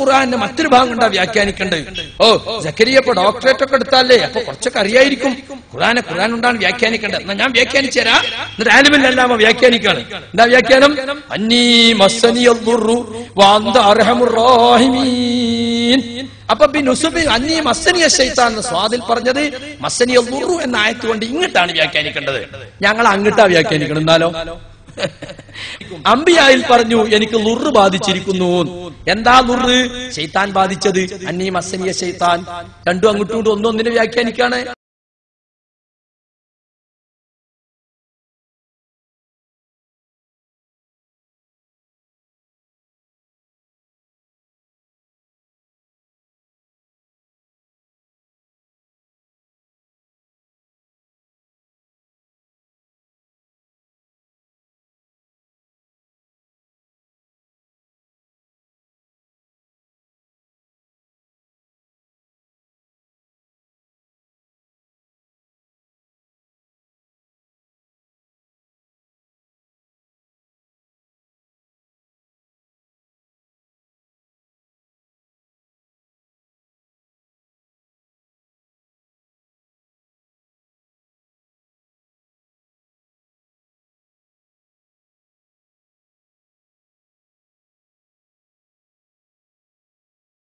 ഖുർആന്റെ മറ്റൊരു ഭാഗം കണ്ടാ വ്യാഖ്യാനിക്കേണ്ടത്. ഓ ജക്കരിയ ഇപ്പൊ ഡോക്ടറേറ്റ് ഒക്കെ എടുത്താലേ അപ്പൊ കുറച്ചൊക്കെ അറിയായിരിക്കും ഖുറാനെ ഖുറാൻ കൊണ്ടാണ് വ്യാഖ്യാനിക്കേണ്ടത്. എന്നാ ഞാൻ വ്യാഖ്യാനിച്ചു തരാം. എന്നിട്ട് ആലിമില്ലാമ വ്യാഖ്യാനിക്കാണ് എന്താ വ്യാഖ്യാനം? അന്നീ റാഹിമീൻ. അപ്പൊ അന്നീ മസ്സനി എന്ന് സ്വാദിൽ പറഞ്ഞത് ദുർറു എന്ന ആയത്തുകൊണ്ട് ഇങ്ങോട്ടാണ് വ്യാഖ്യാനിക്കേണ്ടത്. ഞങ്ങൾ അങ്ങോട്ടാ വ്യാഖ്യാനിക്കണം എന്നാലോ? അമ്പിയായിൽ പറഞ്ഞു എനിക്ക് ലുറ് ബാധിച്ചിരിക്കുന്നു. എന്താ ലുറ് ശൈത്താൻ ബാധിച്ചത് അന്നീ മസനിയ ശൈത്താൻ. രണ്ടും അങ്ങോട്ടും ഒന്നൊന്നിനെ വ്യാഖ്യാനിക്കാണ്.